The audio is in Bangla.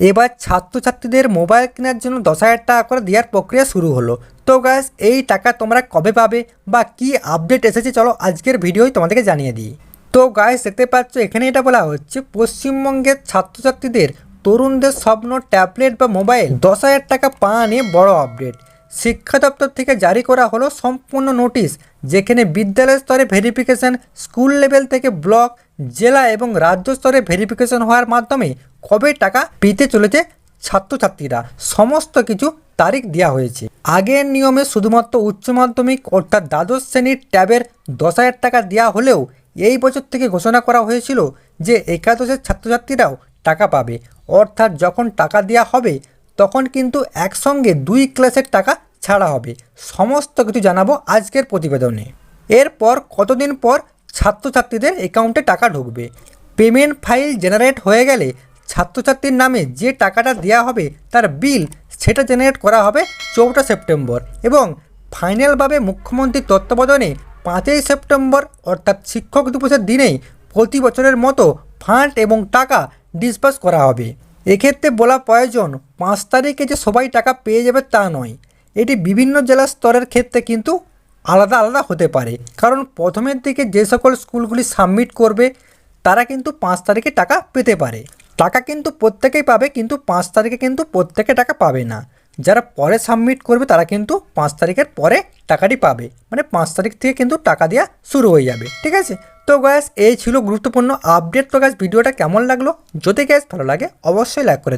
এবার ছাত্রছাত্রীদের মোবাইল কেনার জন্য দশ হাজার টাকা করে দেওয়ার প্রক্রিয়া শুরু হলো। তো গ্যাস এই টাকা তোমরা কবে পাবে বা কি আপডেট এসেছে চলো আজকের ভিডিওই তোমাদেরকে জানিয়ে দিই। তো গাইস দেখতে পাচ্ছ এখানে এটা বলা হচ্ছে, পশ্চিমবঙ্গের ছাত্রছাত্রীদের তরুণদের স্বপ্ন ট্যাবলেট বা মোবাইল দশ হাজার টাকা পাওয়া নিয়ে বড় আপডেট শিক্ষা দপ্তর থেকে জারি করা হলো সম্পূর্ণ নোটিশ যেখানে বিদ্যালয় স্তরে ভেরিফিকেশন স্কুল লেভেল থেকে ব্লক জেলা এবং রাজ্য স্তরে ভেরিফিকেশন হওয়ার মাধ্যমে কবে টাকা পেতে চলেছে ছাত্রছাত্রীরা? সমস্ত কিছু তারিখ দেওয়া হয়েছে। আগের নিয়মে শুধুমাত্র উচ্চ মাধ্যমিক অর্থাৎ দ্বাদশ শ্রেণির ট্যাবের দশ হাজার টাকা দেওয়া হলেও এই বছর থেকে ঘোষণা করা হয়েছিল যে একাদশের ছাত্রছাত্রীরাও টাকা পাবে। অর্থাৎ যখন টাকা দেওয়া হবে, তখন কিন্তু একসঙ্গে দুই ক্লাসের টাকা ছাড়া হবে। সমস্ত কিছু জানাব আজকের প্রতিবেদনে। এরপর কতদিন পর ছাত্রছাত্রীদের অ্যাকাউন্টে টাকা ঢুকবে। পেমেন্ট ফাইল জেনারেট হয়ে গেলে ছাত্রছাত্রীর নামে যে টাকাটা দেওয়া হবে, তার বিল সেটা জেনারেট করা হবে চৌঠা সেপ্টেম্বর এবং ফাইনালভাবে মুখ্যমন্ত্রীর তত্ত্বাবধানে পাঁচই সেপ্টেম্বর, অর্থাৎ শিক্ষক দিবসের দিনেই প্রতি বছরের মতো ফান্ড এবং টাকা ডিসবার্স করা হবে। এক্ষেত্রে বলা প্রয়োজন, পাঁচ তারিখে যে সবাই টাকা পেয়ে যাবে তা নয়। এটি বিভিন্ন জেলা স্তরের ক্ষেত্রে কিন্তু আলাদা আলাদা হতে পারে। কারণ প্রথমের দিকে যে সকল স্কুলগুলি সাবমিট করবে, তারা কিন্তু পাঁচ তারিখে টাকা পেতে পারে। টাকা কিন্তু প্রত্যেকেই পাবে, কিন্তু পাঁচ তারিখে কিন্তু প্রত্যেকে টাকা পাবে না। যারা পরে সাবমিট করবে, তারা কিন্তু পাঁচ তারিখের পরে টাকাটি পাবে। মানে পাঁচ তারিখ থেকে কিন্তু টাকা দেওয়া শুরু হয়ে যাবে, ঠিক আছে? তো গ্যাস এই ছিল গুরুত্বপূর্ণ আপডেট তো গ্যাস ভিডিওটা কেমন লাগল? যদি গ্যাস ভালো লাগে, অবশ্যই লাইক করে